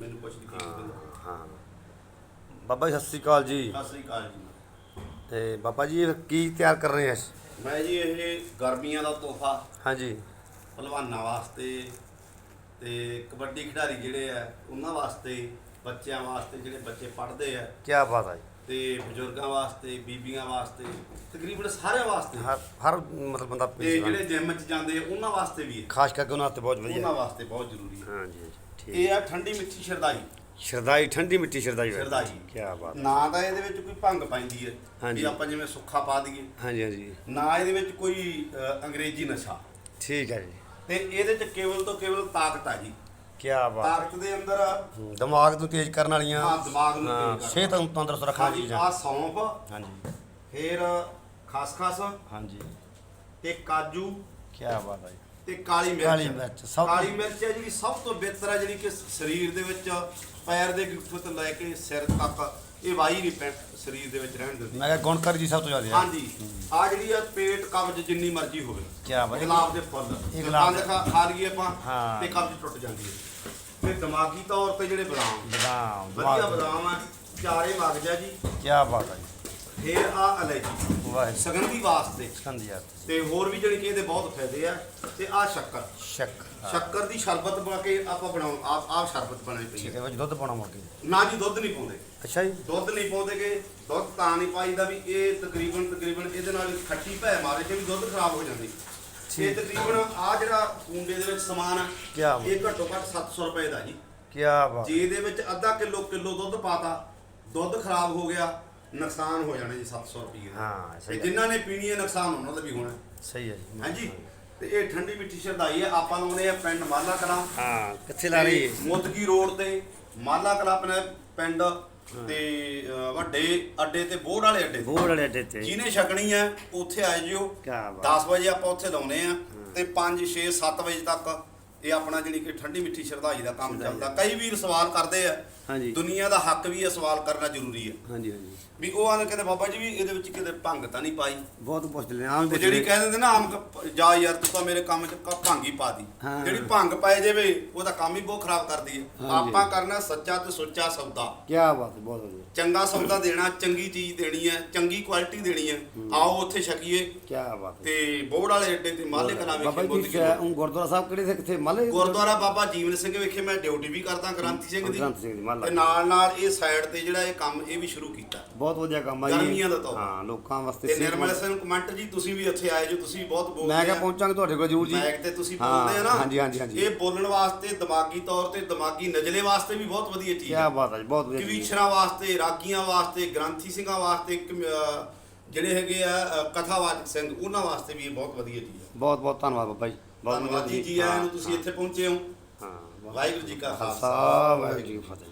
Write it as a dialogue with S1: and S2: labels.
S1: ਮੈਨੂੰ ਕੁਛ ਨਹੀਂ
S2: ਹਾਂ ਬਾਬਾ ਜੀ ਸਤਿ ਸ੍ਰੀ ਅਕਾਲ ਜੀ।
S1: ਸਤਿ ਸ੍ਰੀ ਅਕਾਲ ਜੀ।
S2: ਤੇ ਬਾਬਾ ਜੀ ਇਹ ਕੀ ਤਿਆਰ ਕਰ ਰਹੇ ਆ?
S1: ਮੈਂ ਜੀ ਇਹ ਗਰਮੀਆਂ ਦਾ ਤੋਹਫਾ
S2: ਹਾਂਜੀ।
S1: ਪਹਿਲਵਾਨਾਂ ਵਾਸਤੇ ਤੇ ਕਬੱਡੀ ਖਿਡਾਰੀ ਜਿਹੜੇ ਆ ਉਹਨਾਂ ਵਾਸਤੇ ਬੱਚਿਆਂ ਵਾਸਤੇ ਜਿਹੜੇ ਬੱਚੇ ਪੜ੍ਹਦੇ ਆ।
S2: ਕੀ ਬਾਤ ਹੈ ਜੀ।
S1: ਤੇ ਬਜ਼ੁਰਗਾਂ ਵਾਸਤੇ ਬੀਬੀਆਂ ਵਾਸਤੇ ਤਕਰੀਬਨ ਸਾਰਿਆਂ ਵਾਸਤੇ।
S2: ਹਰ ਹਰ ਮਤਲਬ ਬੰਦਾ
S1: ਤੇ ਜਿਹੜੇ ਜਿਮ 'ਚ ਜਾਂਦੇ ਆ ਉਹਨਾਂ ਵਾਸਤੇ ਵੀ ਹੈ
S2: ਖਾਸ ਕਰਕੇ ਉਹਨਾਂ ਤੇ ਬਹੁਤ
S1: ਉਹਨਾਂ
S2: ਵਧੀਆ
S1: ਵਾਸਤੇ ਬਹੁਤ ਜ਼ਰੂਰੀ ਹੈ
S2: ਹਾਂਜੀ ਹਾਂਜੀ,
S1: ਇਹ ਆ ਠੰਡੀ ਮਿੱਠੀ ਸ਼ਰਦਾਈ।
S2: ਸ਼ਰਦਾਈ ਠੰਡੀ ਮਿੱਠੀ ਸ਼ਰਦਾਈ
S1: ਸ਼ਰਦਾਈ।
S2: ਕੀ ਬਾਤ।
S1: ਨਾ ਤਾਂ ਇਹਦੇ ਵਿੱਚ ਕੋਈ ਭੰਗ ਪੈਂਦੀ ਹੈ। ਵੀ ਆਪਾਂ ਜਿਵੇਂ ਸੁੱਖਾ ਪਾ ਦਈਏ।
S2: ਹਾਂਜੀ ਹਾਂਜੀ।
S1: ਨਾ ਇਹਦੇ ਵਿੱਚ ਕੋਈ ਅੰਗਰੇਜ਼ੀ ਨਸ਼ਾ।
S2: ਠੀਕ ਹੈ ਜੀ।
S1: ਤੇ ਇਹਦੇ ਚ ਕੇਵਲ ਤੋਂ ਕੇਵਲ ਤਾਕਤ ਆ ਜੀ।
S2: ਕੀ ਬਾਤ।
S1: ਤਾਕਤ ਦੇ ਅੰਦਰ
S2: ਦਿਮਾਗ ਨੂੰ ਤੇਜ਼ ਕਰਨ ਵਾਲੀਆਂ।
S1: ਹਾਂ ਦਿਮਾਗ ਨੂੰ
S2: ਹਾਂ,
S1: ਤੇਜ਼ ਕਰਨਾ।
S2: ਸਿਹਤ ਨੂੰ ਤੰਦਰੁਸਤ ਰੱਖਣ ਵਾਲੀ ਚੀਜ਼ਾਂ।
S1: ਆ ਸੌਂਫ।
S2: ਹਾਂਜੀ।
S1: ਫਿਰ ਖਸਖਸ।
S2: ਹਾਂਜੀ।
S1: ਤੇ ਕਾਜੂ।
S2: ਕੀ ਬਾਤ ਹੈ ਜੀ।
S1: ਤੇ ਕਾਲੀ ਮਿਰਚ।
S2: ਕਾਲੀ ਮਿਰਚ, ਸਭ ਤੋਂ-
S1: ਕਾਲੀ ਮਿਰਚ ਹੈ ਜਿਹੜੀ ਸਭ ਤੋਂ ਬਿਹਤਰ ਹੈ ਜਿਹੜੀ ਕਿ ਸਰੀਰ ਦੇ ਵਿੱਚ ਪੈਰ ਦੇ ਗਿੱਠੂ ਤੋਂ ਲੈ ਕੇ ਸਿਰ ਤੱਕ ਇਹ ਵਾਈ ਨਹੀਂ ਪੈ ਸਰੀਰ ਦੇ ਵਿੱਚ ਰਹਿਣ ਦਿੰਦੀ।
S2: ਮੈਂ ਕਿਹਾ ਗੁਣਕਾਰੀ ਜੀ ਸਭ ਤੋਂ ਜ਼ਿਆਦਾ ਹੈ।
S1: ਹਾਂਜੀ। ਆ ਜਿਹੜੀ ਆ ਪੇਟ ਕਬਜ਼ ਜਿੰਨੀ ਮਰਜ਼ੀ ਹੋਵੇ।
S2: ਕਿਆ ਬਾਤ ਹੈ।
S1: ਗੁਲਾਬ ਦੇ ਫੁੱਲ।
S2: ਇਹ ਗੁਲਾਬ
S1: ਕੰਦ ਖਾ ਖਾ ਲਈਏ ਆਪਾਂ
S2: ਹਾਂ।
S1: ਤੇ ਕਬਜ਼ ਟੁੱਟ ਜਾਂਦੀ ਹੈ। ਤੇ ਦਿਮਾਗੀ ਤੌਰ ਤੇ ਜਿਹੜੇ ਬਦਾਮ
S2: ਬਦਾਮ
S1: ਵਧੀਆ ਬਦਾਮ ਆ ਚਾਰੇ ਮਗਜ ਆ ਜੀ।
S2: ਕੀ ਬਾਤ ਹੈ ਜੀ।
S1: ਫਿਰ ਆ ਇਲਾਇਚੀ
S2: ਵਾਹਿਗੁਰੂ।
S1: ਸਗੰਧੀ ਵਾਸਤੇ।
S2: ਸਕੰਦੀਆ
S1: ਤੇ ਹੋਰ ਵੀ ਜਿਹੜੀ ਕਿ ਇਹਦੇ ਬਹੁਤ ਫਾਇਦੇ ਆ ਤੇ ਆ ਸ਼ੱਕਰ।
S2: ਸ਼ੱਕ
S1: ਸ਼ੱਕਰ ਦੀ ਸ਼ਰਬਤ ਬਣਾ ਕੇ ਆਪਾਂ ਬਣਾਉ ਆਪ ਆਪ ਸ਼ਰਬਤ ਬਣਾਈ ਪਈ
S2: ਠੀਕ
S1: ਹੈ
S2: ਹੈ ਵਿੱਚ ਦੁੱਧ ਪਾਉਣਾ ਮੁੜ ਕੇ।
S1: ਨਾ ਜੀ ਦੁੱਧ ਨਹੀਂ ਪਾਉਂਦੇ।
S2: ਅੱਛਾ ਜੀ।
S1: ਦੁੱਧ ਨਹੀਂ ਪਾਉਂਦੇ ਕਿ ਦੁੱਧ ਤਾਂ ਨਹੀਂ ਪਾਈਦਾ ਵੀ ਇਹ ਤਕਰੀਬਨ ਤਕਰੀਬਨ ਇਹਦੇ ਨਾਲ ਖੱਟੀ ਭੈ ਮਾਰੇ ਕਿ ਵੀ ਦੁੱਧ ਖਰਾਬ ਹੋ ਜਾਂਦੀ। ਇਹ
S2: ਠੀਕ।
S1: ਤਕਰੀਬਨ ਆ ਜਿਹੜਾ ਕੁੰਡੇ ਦੇ ਵਿੱਚ ਸਮਾਨ ਆ
S2: ਕਿਆ ਬਾਤ।
S1: ਇਹ ਘੱਟੋ ਘੱਟ 700 ਰੁਪਏ ਦਾ ਜੀ।
S2: ਕੀ ਬਾਤ।
S1: ਜੇ ਇਹਦੇ ਵਿੱਚ ਅੱਧਾ ਕਿਲੋ ਕਿਲੋ ਦੁੱਧ ਪਾਤਾ ਦੁੱਧ ਖਰਾਬ ਹੋ ਗਿਆ ਨੁਕਸਾਨ ਹੋ ਜਾਣਾ ਜੀ 700 ਰੁਪਏ ਦਾ।
S2: ਹਾਂ
S1: ਤੇ
S2: ਸਹੀ ਹੈ
S1: ਜਿਨ੍ਹਾਂ ਨੇ ਪੀਣੀ ਹੈ ਨੁਕਸਾਨ ਉਹਨਾਂ ਦਾ ਵੀ ਹੋਣਾ।
S2: ਸਹੀ ਹੈ ਜੀ
S1: ਹਾਂਜੀ। ਤੇ ਇਹ ਠੰਡੀ ਮਿੱਠੀ ਸ਼ਰਦਾਈ ਹੈ ਆਪਾਂ ਲਾਉਣੇ ਆ ਪਿੰਡ ਮਾਲਾ ਕਲਾਂ
S2: ਹਾਂ ਕਿੱਥੇ ਲਾ ਰਹੀ ਹੈ
S1: ਮੁੱਦਗੀ ਰੋਡ ਤੇ ਮਾਲਾ ਕਲਾਂ ਆਪਣਾ ਪਿੰਡ ਤੇ ਅ, ਵੱਡੇ ਅੱਡੇ ਤੇ ਬੋੜ ਵਾਲੇ ਅੱਡੇ ਤੇ।
S2: ਬੋੜ ਵਾਲੇ ਅੱਡੇ ਤੇ।
S1: ਜਿਹਨੇ ਛਕਣੀ ਹੈ ਉੱਥੇ ਆ ਜਿਓ।
S2: ਕਿਆ ਬਾਤ।
S1: 10 ਵਜੇ ਆਪਾਂ ਉੱਥੇ ਲਾਉਨੇ ਆ ਤੇ 5 6 7 ਵਜੇ ਤੱਕ ਇਹ ਆਪਣਾ ਜਿਹੜੀ ਕਿ ਠੰਡੀ ਮਿੱਠੀ ਸ਼ਰਦਾਈ ਦਾ ਕੰਮ ਚੱਲਦਾ। ਕਈ ਵੀਰ ਸਵਾਲ ਕਰਦੇ ਆ
S2: ਹਾਂਜੀ।
S1: ਦੁਨੀਆ ਦਾ ਹੱਕ ਵੀ ਇਹ ਸਵਾਲ ਕਰਨਾ ਜ਼ਰੂਰੀ ਹੈ
S2: ਹਾਂਜੀ ਹਾਂਜੀ।
S1: ਵੀ ਉਹ ਆਂਦੇ ਕਹਿੰਦੇ ਬਾਬਾ ਜੀ ਵੀ ਇਹਦੇ ਵਿੱਚ ਕਿਤੇ ਭੰਗ ਤਾਂ ਨਹੀਂ ਪਾਈ?
S2: ਬਹੁਤ ਪੁੱਛਦੇ ਨੇ ਆਮ
S1: ਤੇ ਜਿਹੜੀ ਕਹਿ ਦਿੰਦੇ ਨਾ ਆਮ ਕ- ਜਾ ਯਾਰ ਤੂੰ ਤਾਂ ਮੇਰੇ ਕੰਮ 'ਚ ਕ- ਭੰਗ ਹੀ ਪਾ ਦੀ।
S2: ਹਾਂ।
S1: ਜਿਹੜੀ ਭੰਗ ਪਾਏ ਜਾਵੇ ਉਹਦਾ ਕੰਮ ਹੀ ਬਹੁਤ ਖਰਾਬ ਕਰਦੀ ਹੈ
S2: ਹਾਂਜੀ।
S1: ਆਪਾਂ ਕਰਨਾ ਸੱਚਾ ਤੇ ਸੁੱਚਾ ਸੌਦਾ।
S2: ਕੀ ਬਾਤ ਹੈ ਬਹੁਤ ਵਧੀਆ।
S1: ਚੰਗਾ ਸੌਦਾ ਦੇਣਾ ਚੰਗੀ ਚੀਜ਼ ਦੇਣੀ ਹੈ ਚੰਗੀ ਕੁਆਲਿਟੀ ਦੇਣੀ ਹੈ। ਆਓ ਉੱਥੇ ਛਕੀਏ।
S2: ਕੀ ਬਾਤ ਹੈ।
S1: ਤੇ ਬੋੜ ਵਾਲੇ ਅੱਡੇ ਤੇ ਮਾਲੇ ਕਲਾਂ
S2: ਬਾਬਾ
S1: ਵਿਖੇ
S2: ਜੀ
S1: ਬੁੱਧ
S2: ਉਹ ਗੁਰਦੁਆਰਾ ਸਾਹਿਬ ਕਿਹੜੇ ਥੇ ਕਿੱਥੇ? ਮਾਲੇ
S1: ਗੁਰਦੁਆਰਾ ਬਾਬਾ ਜੀਵਨ ਸਿੰਘ ਵਿਖੇ ਮੈਂ ਡਿਊਟੀ ਵੀ ਕਰਦਾ ਗ੍ਰੰਥੀ ਸਿੰਘ ਦੀ।
S2: ਗ੍ਰੰਥੀ ਸਿੰਘ ਦੀ ਮਾਲਾ
S1: ਤੇ ਨਾਲ ਨਾਲ ਇਹ ਸਾਈਡ ਤੇ ਜਿਹੜਾ ਇਹ ਕੰਮ ਇਹ ਵੀ ਸ਼ੁਰੂ ਕੀਤਾ।
S2: ਬਹੁਤ ਵਧੀਆ ਕੰਮ ਆ ਜੀ।
S1: ਗਰਮੀਆਂ ਦਾ ਤੋਹਫ਼ਾ।
S2: ਹਾਂ ਲੋਕਾਂ ਵਾਸਤੇ
S1: ਤੇ ਨਿਰਮਲ ਸਿੰਘ ਕਮੈਂਟ ਜੀ ਤੁਸੀਂ ਵੀ ਇੱਥੇ ਆਏ ਜੋ ਤੁਸੀਂ ਬਹੁਤ ਬੋਲਦੇ
S2: ਮੈਂ ਕਿਹਾ। ਪਹੁੰਚਾਂਗੇ ਤੁਹਾਡੇ ਕੋਲ ਜ਼ਰੂਰ ਜੀ।
S1: ਮੈਕ ਤੇ ਤੁਸੀਂ ਬੋਲਦੇ ਆ ਨਾ।
S2: ਹਾਂਜੀ ਹਾਂਜੀ ਹਾਂਜੀ।
S1: ਇਹ ਬੋਲਣ ਵਾਸਤੇ ਦਿਮਾਗੀ ਤੌਰ ਤੇ ਦਿਮਾਗੀ ਨਜਲੇ ਵਾਸਤੇ ਵੀ ਬਹੁਤ ਵਧੀਆ ਚੀਜ਼
S2: ਕੀ
S1: ਹੈ
S2: ਬਾਤ ਹੈ ਜੀ, ਬਹੁਤ ਵਧੀਆ।
S1: ਕਵੀਸ਼ਰਾਂ ਵਾਸਤੇ ਰਾਗੀਆਂ ਵਾਸਤੇ ਗ੍ਰੰਥੀ ਸਿੰਘਾਂ ਵਾਸਤੇ ਜਿਹੜੇ ਹੈਗੇ ਆ ਕਥਾਵਾਚਕ ਸਿੰਘ ਉਹਨਾਂ ਵਾਸਤੇ ਵੀ ਇਹ ਬਹੁਤ ਵਧੀਆ ਚੀਜ਼ ਹੈ
S2: ਬਹੁਤ ਬਹੁਤ ਧੰਨਵਾਦ ਬਾਬਾ ਜੀ।
S1: ਧੰਨਵਾਦ ਜੀ। ਆਇਆਂ ਨੂੰ ਤੁਸੀਂ ਇੱਥੇ ਪਹੁੰਚੇ ਹੋ।
S2: ਹਾਂ।
S1: ਵਾਹਿਗੁਰੂ ਜੀ ਕਾ
S2: ਖਾਲਸਾ ਵਾਹਿਗੁਰੂ ਜੀ ਕੀ ਫਤਿਹ।